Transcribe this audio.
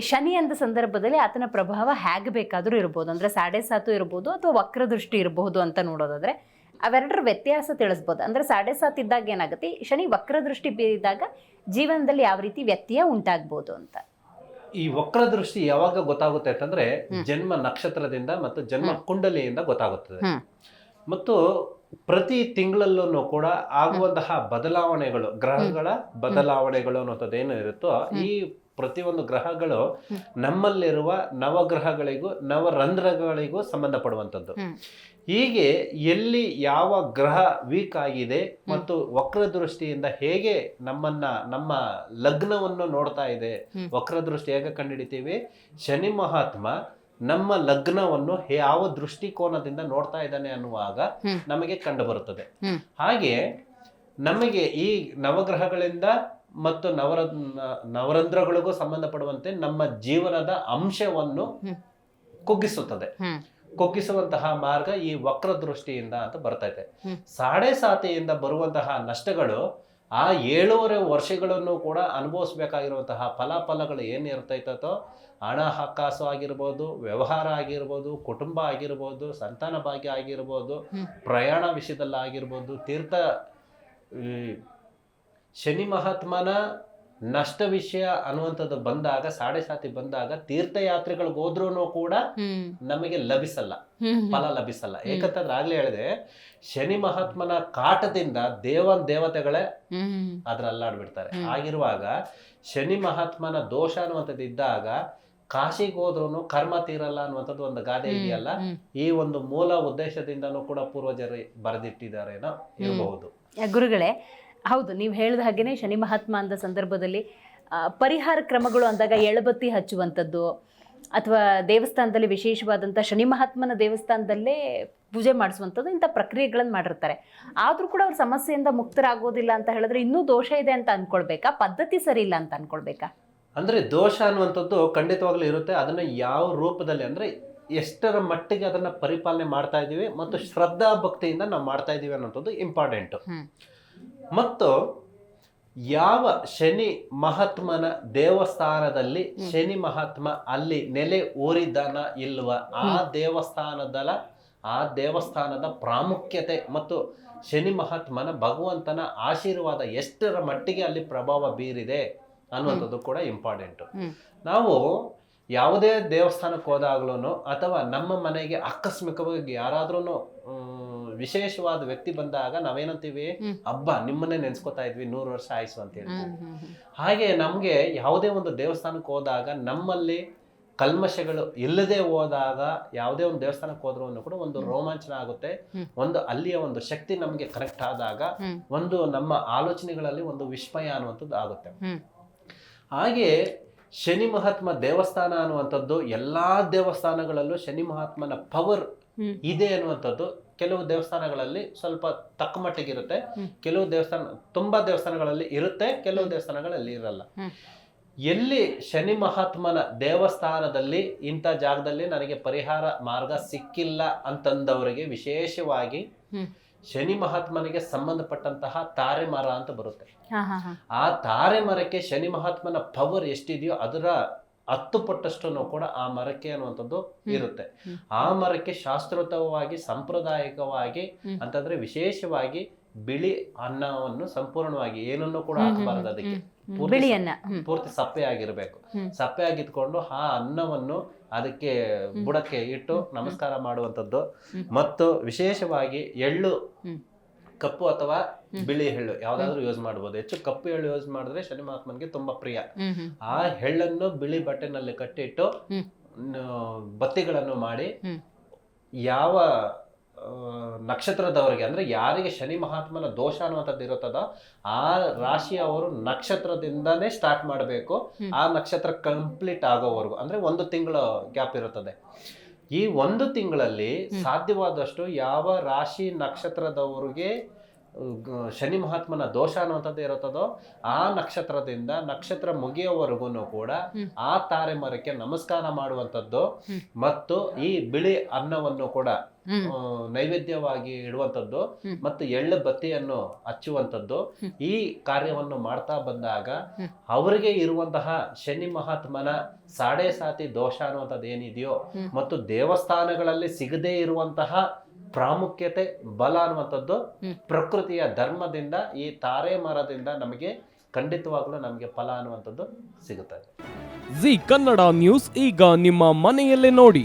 ಶನಿ ಅಂದ ಸಂದರ್ಭದಲ್ಲಿ ಆತನ ಪ್ರಭಾವ ಹೇಗೆ ಬೇಕಾದರೂ ಇರ್ಬೋದು. ಅಂದರೆ ಸಾಡೆ ಸಾತು ಇರ್ಬೋದು ಅಥವಾ ವಕ್ರದೃಷ್ಟಿ ಇರಬಹುದು ಅಂತ ನೋಡೋದಾದ್ರೆ ಅವೆರಡರ ವ್ಯತ್ಯಾಸ ತಿಳಿಸ್ಬೋದು. ಅಂದರೆ ಸಾಡೆ ಸಾತ್ ಇದ್ದಾಗ ಏನಾಗುತ್ತೆ? ಶನಿ ವಕ್ರದೃಷ್ಟಿ ಬೀರಿದಾಗ ಜೀವನದಲ್ಲಿ ಯಾವ ರೀತಿ ವ್ಯತ್ಯಯ ಉಂಟಾಗ್ಬೋದು ಅಂತ. ಈ ವಕ್ರದೃಷ್ಟಿ ಯಾವಾಗ ಗೊತ್ತಾಗುತ್ತೆ ಅಂತಂದ್ರೆ ಜನ್ಮ ನಕ್ಷತ್ರದಿಂದ ಮತ್ತು ಜನ್ಮ ಕುಂಡಲಿಯಿಂದ ಗೊತ್ತಾಗುತ್ತದೆ. ಹ್ಮ್. ಮತ್ತು ಪ್ರತಿ ತಿಂಗಳಲ್ಲೂ ಕೂಡ ಆಗುವಂತಹ ಬದಲಾವಣೆಗಳು ಗ್ರಹಗಳ ಬದಲಾವಣೆಗಳು ಅನ್ನೋಂಥದ್ದು ಏನು ಇರುತ್ತೋ ಈ ಪ್ರತಿಯೊಂದು ಗ್ರಹಗಳು ನಮ್ಮಲ್ಲಿರುವ ನವಗ್ರಹಗಳಿಗೂ ನವರಂಧ್ರಗಳಿಗೂ ಸಂಬಂಧಪಡುವಂಥದ್ದು. ಹೀಗೆ ಎಲ್ಲಿ ಯಾವ ಗ್ರಹ ವೀಕ್ ಆಗಿದೆ ಮತ್ತು ವಕ್ರದೃಷ್ಟಿಯಿಂದ ಹೇಗೆ ನಮ್ಮನ್ನ ನಮ್ಮ ಲಗ್ನವನ್ನು ನೋಡ್ತಾ ಇದೆ. ವಕ್ರದೃಷ್ಟಿ ಹೇಗೆ ಕಂಡುಹಿಡಿತೀವಿ? ಶನಿ ಮಹಾತ್ಮ ನಮ್ಮ ಲಗ್ನವನ್ನು ಯಾವ ದೃಷ್ಟಿಕೋನದಿಂದ ನೋಡ್ತಾ ಇದ್ದಾನೆ ಅನ್ನುವಾಗ ನಮಗೆ ಕಂಡು ಬರುತ್ತದೆ ಹಾಗೆ ನಮಗೆ ಈ ನವಗ್ರಹಗಳಿಂದ ಮತ್ತು ನವರ ನವರಂಧ್ರಗಳಿಗೂ ಸಂಬಂಧಪಡುವಂತೆ ನಮ್ಮ ಜೀವನದ ಅಂಶವನ್ನು. ಕುಗ್ಗಿಸುತ್ತದೆ ಕುಗ್ಗಿಸುವಂತಹ ಮಾರ್ಗ ಈ ವಕ್ರ ದೃಷ್ಟಿಯಿಂದ ಅಂತ ಬರ್ತೈತೆ. ಸಾಡೆ ಸಾತಿಯಿಂದ ಬರುವಂತಹ ನಷ್ಟಗಳು ಆ ಏಳೂವರೆ ವರ್ಷಗಳನ್ನು ಕೂಡ ಅನುಭವಿಸ್ಬೇಕಾಗಿರುವಂತಹ ಫಲಾಫಲಗಳು ಏನು ಇರ್ತೈತೋ ಹಣ ಹಕ್ಕಾಸು ಆಗಿರ್ಬೋದು ವ್ಯವಹಾರ ಆಗಿರ್ಬೋದು ಕುಟುಂಬ ಆಗಿರ್ಬೋದು ಸಂತಾನ ಭಾಗ್ಯ ಆಗಿರ್ಬೋದು ಪ್ರಯಾಣ ವಿಷಯದಲ್ಲಿ ಆಗಿರ್ಬೋದು ತೀರ್ಥ ಶನಿ ಮಹಾತ್ಮನ ನಷ್ಟ ವಿಷಯ ಅನ್ನುವಂಥದ್ದು ಬಂದಾಗ ಸಾಡೆ ಸಾತಿ ಬಂದಾಗ ತೀರ್ಥಯಾತ್ರೆಗಳಿಗೆ ಹೋದ್ರೂ ಕೂಡ ನಮಗೆ ಲಭಿಸಲ್ಲ ಫಲ ಲಭಿಸಲ್ಲ. ಏಕಂತಂದ್ರೆ ಆಗ್ಲೇ ಹೇಳಿದೆ ಶನಿ ಮಹಾತ್ಮನ ಕಾಟದಿಂದ ದೇವನ್ ದೇವತೆಗಳೇ ಅದ್ರ ಅಲ್ಲಾಡ್ಬಿಡ್ತಾರೆ ಆಗಿರುವಾಗ ಶನಿ ಮಹಾತ್ಮನ ದೋಷ ಅನ್ನುವಂಥದ್ದು ಇದ್ದಾಗ ಕಾಶಿಗೆ ಹೋದ್ರೂ ಕರ್ಮ ತೀರಲ್ಲ ಅನ್ನುವಂಥದ್ದು ಒಂದು ಗಾದೆ ಇದೆಯಲ್ಲ ಈ ಒಂದು ಮೂಲ ಉದ್ದೇಶದಿಂದನೂ ಕೂಡ ಪೂರ್ವಜರು ಬರೆದಿಟ್ಟಿದ್ದಾರೇನೋ ಇರಬಹುದು ಗುರುಗಳೇ ಹೌದು ನೀವು ಹೇಳಿದ ಹಾಗೇನೆ ಶನಿ ಮಹಾತ್ಮ ಅಂದ ಸಂದರ್ಭದಲ್ಲಿ ಪರಿಹಾರ ಕ್ರಮಗಳು ಅಂದಾಗ ಎಳಬತ್ತಿ ಹಚ್ಚುವಂಥದ್ದು ಅಥವಾ ದೇವಸ್ಥಾನದಲ್ಲಿ ವಿಶೇಷವಾದಂಥ ಶನಿ ಮಹಾತ್ಮನ ದೇವಸ್ಥಾನದಲ್ಲೇ ಪೂಜೆ ಮಾಡಿಸುವಂಥದ್ದು ಇಂಥ ಪ್ರಕ್ರಿಯೆಗಳನ್ನು ಮಾಡಿರ್ತಾರೆ. ಆದರೂ ಕೂಡ ಅವ್ರ ಸಮಸ್ಯೆಯಿಂದ ಮುಕ್ತರಾಗೋದಿಲ್ಲ ಅಂತ ಹೇಳಿದ್ರೆ ಇನ್ನೂ ದೋಷ ಇದೆ ಅಂತ ಅಂದ್ಕೊಳ್ಬೇಕಾ ಪದ್ಧತಿ ಸರಿ ಇಲ್ಲ ಅಂತ ಅಂದ್ಕೊಳ್ಬೇಕಾ ಅಂದರೆ ದೋಷ ಅನ್ನುವಂಥದ್ದು ಖಂಡಿತವಾಗ್ಲೂ ಇರುತ್ತೆ. ಅದನ್ನು ಯಾವ ರೂಪದಲ್ಲಿ ಅಂದರೆ ಎಷ್ಟರ ಮಟ್ಟಿಗೆ ಅದನ್ನು ಪರಿಪಾಲನೆ ಮಾಡ್ತಾ ಇದ್ದೀವಿ ಮತ್ತು ಶ್ರದ್ಧಾ ಭಕ್ತಿಯಿಂದ ನಾವು ಮಾಡ್ತಾ ಇದ್ದೀವಿ ಅನ್ನೋಂಥದ್ದು ಇಂಪಾರ್ಟೆಂಟ್. ಮತ್ತು ಯಾವ ಶನಿ ಮಹಾತ್ಮನ ದೇವಸ್ಥಾನದಲ್ಲಿ ಶನಿ ಮಹಾತ್ಮ ಅಲ್ಲಿ ನೆಲೆ ಊರಿದ್ದಾನ ಇಲ್ವ? ಆ ದೇವಸ್ಥಾನದ ಆ ದೇವಸ್ಥಾನದ ಪ್ರಾಮುಖ್ಯತೆ ಮತ್ತು ಶನಿ ಮಹಾತ್ಮನ ಭಗವಂತನ ಆಶೀರ್ವಾದ ಎಷ್ಟರ ಮಟ್ಟಿಗೆ ಅಲ್ಲಿ ಪ್ರಭಾವ ಬೀರಿದೆ ಅನ್ನುವಂಥದ್ದು ಕೂಡ ಇಂಪಾರ್ಟೆಂಟ್ ನಾವು ಯಾವುದೇ ದೇವಸ್ಥಾನಕ್ಕೆ ಹೋದಾಗ್ಲೂ ಅಥವಾ ನಮ್ಮ ಮನೆಗೆ ಆಕಸ್ಮಿಕವಾಗಿ ಯಾರಾದ್ರೂ ವಿಶೇಷವಾದ ವ್ಯಕ್ತಿ ಬಂದಾಗ ನಾವೇನಂತೀವಿ. ಹಬ್ಬ ನಿಮ್ಮನ್ನೇ ನೆನ್ಸ್ಕೊತಾ ಇದ್ವಿ ನೂರು ವರ್ಷ ಆಯ್ಸು ಅಂತ ಹೇಳ್ತೀವಿ. ಹಾಗೆ ನಮಗೆ ಯಾವುದೇ ಒಂದು ದೇವಸ್ಥಾನಕ್ಕೆ ಹೋದಾಗ ನಮ್ಮಲ್ಲಿ ಕಲ್ಮಶಗಳು ಇಲ್ಲದೆ ಹೋದಾಗ ಯಾವುದೇ ಒಂದು ದೇವಸ್ಥಾನಕ್ಕೆ ಹೋದ್ರು ಕೂಡ ಒಂದು ರೋಮಾಂಚನ ಆಗುತ್ತೆ. ಒಂದು ಅಲ್ಲಿಯ ಒಂದು ಶಕ್ತಿ ನಮಗೆ ಕರೆಕ್ಟ್ ಆದಾಗ ಒಂದು ನಮ್ಮ ಆಲೋಚನೆಗಳಲ್ಲಿ ಒಂದು ವಿಸ್ಮಯ ಅನ್ನುವಂಥದ್ದು ಆಗುತ್ತೆ. ಹಾಗೆ ಶನಿ ಮಹಾತ್ಮ ದೇವಸ್ಥಾನ ಅನ್ನುವಂಥದ್ದು ಎಲ್ಲಾ ದೇವಸ್ಥಾನಗಳಲ್ಲೂ ಶನಿ ಮಹಾತ್ಮನ ಪವರ್ ಇದೆ ಅನ್ನುವಂಥದ್ದು ಕೆಲವು ದೇವಸ್ಥಾನಗಳಲ್ಲಿ ಸ್ವಲ್ಪ ತಕ್ಕ ಮಟ್ಟಿಗೆ ಇರುತ್ತೆ. ಕೆಲವು ದೇವಸ್ಥಾನ ತುಂಬಾ ದೇವಸ್ಥಾನಗಳಲ್ಲಿ ಇರುತ್ತೆ ಕೆಲವು ದೇವಸ್ಥಾನಗಳಲ್ಲಿ ಇರಲ್ಲ. ಎಲ್ಲಿ ಶನಿ ಮಹಾತ್ಮನ ದೇವಸ್ಥಾನದಲ್ಲಿ ಇಂಥ ಜಾಗದಲ್ಲಿ ನನಗೆ ಪರಿಹಾರ ಮಾರ್ಗ ಸಿಕ್ಕಿಲ್ಲ ಅಂತಂದವರಿಗೆ ವಿಶೇಷವಾಗಿ ಶನಿ ಮಹಾತ್ಮನಿಗೆ ಸಂಬಂಧಪಟ್ಟಂತಹ ತಾರೆ ಮರ ಅಂತ ಬರುತ್ತೆ. ಆ ತಾರೆ ಮರಕ್ಕೆ ಶನಿ ಮಹಾತ್ಮನ ಪವರ್ ಎಷ್ಟಿದೆಯೋ ಅದರ ಹತ್ತು ಪಟ್ಟಷ್ಟು ಕೂಡ ಆ ಮರಕ್ಕೆ ಅನ್ನುವಂಥದ್ದು ಇರುತ್ತೆ. ಆ ಮರಕ್ಕೆ ಶಾಸ್ತ್ರೋತವಾಗಿ ಸಾಂಪ್ರದಾಯಿಕವಾಗಿ ಅಂತಂದ್ರೆ ವಿಶೇಷವಾಗಿ ಬಿಳಿ ಅನ್ನವನ್ನು ಸಂಪೂರ್ಣವಾಗಿ ಏನನ್ನು ಕೂಡ ಹಾಕಬಾರದು ಅದಕ್ಕೆ. ಹ್ಮ್. ಪೂರ್ತಿ ಬಿಳಿಯನ್ನ. ಪೂರ್ತಿ ಸಪ್ಪೆ ಆಗಿರ್ಬೇಕು. ಸಪ್ಪೆ ಆಗಿದ್ಕೊಂಡು ಆ ಅನ್ನವನ್ನು ಅದಕ್ಕೆ ಬುಡಕ್ಕೆ ಇಟ್ಟು ನಮಸ್ಕಾರ ಮಾಡುವಂಥದ್ದು. ಮತ್ತು ವಿಶೇಷವಾಗಿ ಎಳ್ಳು. ಕಪ್ಪು ಅಥವಾ ಬಿಳಿ ಎಳ್ಳು ಯಾವ್ದಾದ್ರು ಯೂಸ್ ಮಾಡಬಹುದು ಹೆಚ್ಚು ಕಪ್ಪು ಎಳ್ಳು ಯೂಸ್ ಮಾಡಿದ್ರೆ ಶನಿ ಮಹಾತ್ಮನ್ಗೆ ತುಂಬಾ ಪ್ರಿಯ. ಆ ಹೆಳ್ಳನ್ನು ಬಿಳಿ ಬಟ್ಟೆನಲ್ಲಿ ಕಟ್ಟಿಟ್ಟು. ಬತ್ತಿಗಳನ್ನು ಮಾಡಿ ಯಾವ ನಕ್ಷತ್ರದವರಿಗೆ ಅಂದ್ರೆ ಯಾರಿಗೆ ಶನಿ ಮಹಾತ್ಮನ ದೋಷ ಅನ್ನುವಂಥದ್ದು ಇರುತ್ತದ ಆ ರಾಶಿಯವರು ನಕ್ಷತ್ರದಿಂದಾನೇ ಸ್ಟಾರ್ಟ್ ಮಾಡಬೇಕು. ಆ ನಕ್ಷತ್ರ ಕಂಪ್ಲೀಟ್ ಆಗೋವರೆಗೂ. ಅಂದ್ರೆ ಒಂದು ತಿಂಗಳ ಗ್ಯಾಪ್ ಇರುತ್ತದೆ. ಈ ಒಂದು ತಿಂಗಳಲ್ಲಿ ಸಾಧ್ಯವಾದಷ್ಟು ಯಾವ ರಾಶಿ ನಕ್ಷತ್ರದವರಿಗೆ ಶನಿ ಮಹಾತ್ಮನ ದೋಷ ಅನ್ನುವಂಥದ್ದು ಇರುತ್ತದೋ ಆ ನಕ್ಷತ್ರದಿಂದ ನಕ್ಷತ್ರ ಮುಗಿಯೋವರೆಗೂ ಕೂಡ ಆ ತಾರೆ ಮರಕ್ಕೆ ನಮಸ್ಕಾರ ಮಾಡುವಂಥದ್ದು ಮತ್ತು ಈ ಬಿಳಿ ಅನ್ನವನ್ನು ಕೂಡ ನೈವೇದ್ಯವಾಗಿ ಇಡುವಂಥದ್ದು ಮತ್ತು ಎಳ್ಳು ಬತ್ತಿಯನ್ನು ಹಚ್ಚುವಂಥದ್ದು ಈ ಕಾರ್ಯವನ್ನು ಮಾಡ್ತಾ ಬಂದಾಗ ಅವರಿಗೆ ಇರುವಂತಹ ಶನಿ ಮಹಾತ್ಮನ ಸಾಡೆ ಸಾತಿ ದೋಷ ಅನ್ನುವಂಥದ್ದು ಏನಿದೆಯೋ ಮತ್ತು ದೇವಸ್ಥಾನಗಳಲ್ಲಿ ಸಿಗದೇ ಇರುವಂತಹ ಪ್ರಾಮುಖ್ಯತೆ ಬಲ ಅನ್ನುವಂಥದ್ದು ಪ್ರಕೃತಿಯ ಧರ್ಮದಿಂದ ಈ ತಾರೆ ಮರದಿಂದ ನಮಗೆ ಖಂಡಿತವಾಗ್ಲೂ ನಮಗೆ ಫಲ ಅನ್ನುವಂಥದ್ದು ಸಿಗುತ್ತದೆ. ಜಿ ಕನ್ನಡ ನ್ಯೂಸ್ ಈಗ ನಿಮ್ಮ ಮನೆಯಲ್ಲೇ ನೋಡಿ.